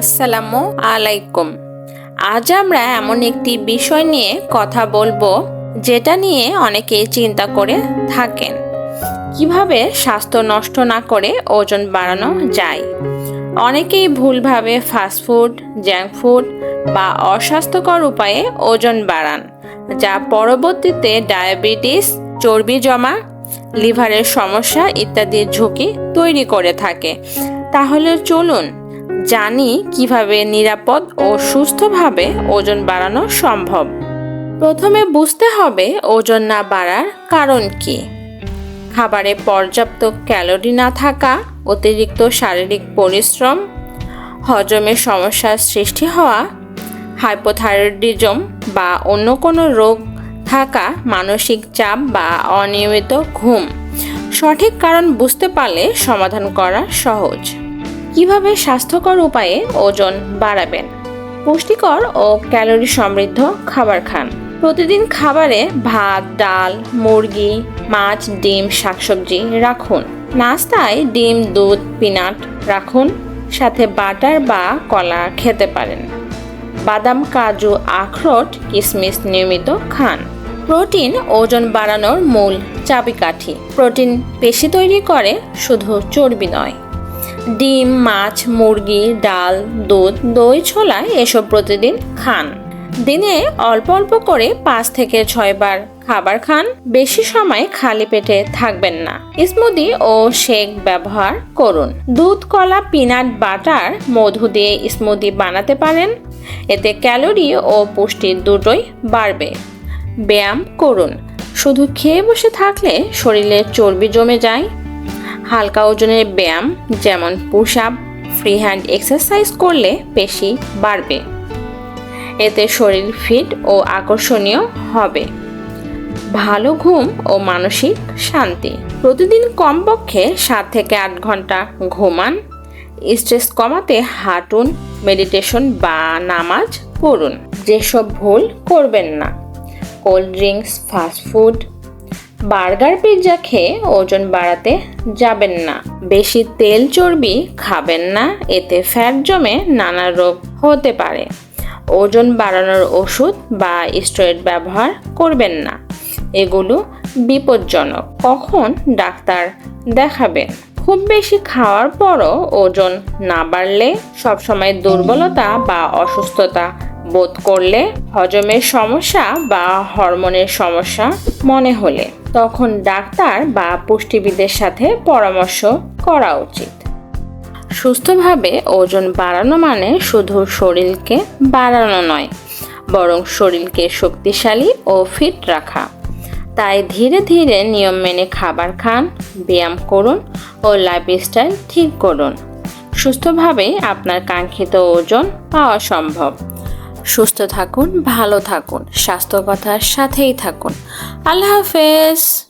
আসসালামু আলাইকুম। আজ আমরা এমন একটি বিষয় নিয়ে কথা বলব, যেটা নিয়ে অনেকেই চিন্তা করে থাকেন। কীভাবে স্বাস্থ্য নষ্ট না করে ওজন বাড়ানো যায়? অনেকেই ভুলভাবে ফাস্টফুড জাঙ্ক ফুড বা অস্বাস্থ্যকর উপায়ে ওজন বাড়ান, যা পরবর্তীতে ডায়াবেটিস, চর্বি জমা, লিভারের সমস্যা ইত্যাদির ঝুঁকি তৈরি করে থাকে। তাহলে চলুন জানি কীভাবে নিরাপদ ও সুস্থভাবে ওজন বাড়ানো সম্ভব। প্রথমে বুঝতে হবে ওজন না বাড়ার কারণ কি। খাবারে পর্যাপ্ত ক্যালোরি না থাকা, অতিরিক্ত শারীরিক পরিশ্রম হজমের সমস্যার সৃষ্টি হওয়া, হাইপোথাইরয়েডিজম বা অন্য কোনো রোগ থাকা, মানসিক চাপ বা অনিয়মিত ঘুম সঠিক কারণ বুঝতে পারলে সমাধান করা সহজ। কীভাবে স্বাস্থ্যকর উপায়ে ওজন বাড়াবেন? পুষ্টিকর ও ক্যালোরি সমৃদ্ধ খাবার খান। প্রতিদিন খাবারে ভাত, ডাল, মুরগি, মাছ, ডিম, শাকসবজি রাখুন। নাস্তায় ডিম, দুধ, পিনাট রাখুন। সাথে বাটার বা কলা খেতে পারেন। বাদাম, কাজু, আখরোট কিশমিশ নিয়মিত খান। প্রোটিন ওজন বাড়ানোর মূল চাবিকাঠি। প্রোটিন পেশি তৈরি করে শুধু চর্বি নয় ডিম, মাছ, মুরগি, ডাল, দুধ, দই, ছোলা এসব প্রতিদিন খান। দিনে অল্প অল্প করে পাঁচ থেকে ছয় বার খাবার খান। বেশি সময় খালি পেটে থাকবেন না। স্মুদি ও শেক ব্যবহার করুন। দুধ, কলা, পিনাট, বাটার মধু দিয়ে স্মুদি বানাতে পারেন। এতে ক্যালোরি ও পুষ্টি দুটোই বাড়বে। ব্যায়াম করুন। শুধু খেয়ে বসে থাকলে শরীরে চর্বি জমে যায়। হালকা ওজনের ব্যায়াম, যেমন push up free hand exercise করলে পেশি বাড়বে। এতে শরীর ফিট ও আকর্ষণীয় হবে। ভালো ঘুম ও মানসিক শান্তি। প্রতিদিন কমপক্ষে সাত থেকে আট ঘণ্টা ঘুমান। স্ট্রেস কমাতে হাঁটুন মেডিটেশন বা নামাজ পড়ুন। যেসব ভুল করবেন না। Cold drinks fast food burger pizza খেয়ে ওজন বাড়াতে যাবেন না। বেশি তেল চর্বি খাবেন না, এতে ফ্যাট জমে নানা রোগ হতে পারে। ওজন বাড়ানোর ওষুধ বা স্টেরয়েড ব্যবহার করবেন না। এগুলো বিপজ্জনক। কখন ডাক্তার দেখাবেন? খুব বেশি খাওয়ার পরও ওজন না বাড়লে সবসময় দুর্বলতা বা অসুস্থতা বোধ করলে হজমের সমস্যা বা হরমোনের সমস্যা মনে হলে। তখন ডাক্তার বা পুষ্টিবিদের সাথে পরামর্শ করা উচিত। সুস্থভাবে ওজন বাড়ানো মানে শুধু শরীরকে বাড়ানো নয়, বরং শরীরকে শক্তিশালী ও ফিট রাখা। তাই ধীরে ধীরে নিয়ম মেনে খাবার খান, ব্যায়াম করুন ও লাইফস্টাইল ঠিক করুন। সুস্থভাবে আপনার কাঙ্ক্ষিত ওজন পাওয়া সম্ভব। সুস্থ থাকুন ভালো থাকুন স্বাস্থ্য কথার সাথেই থাকুন। আল্লাহ হাফেজ।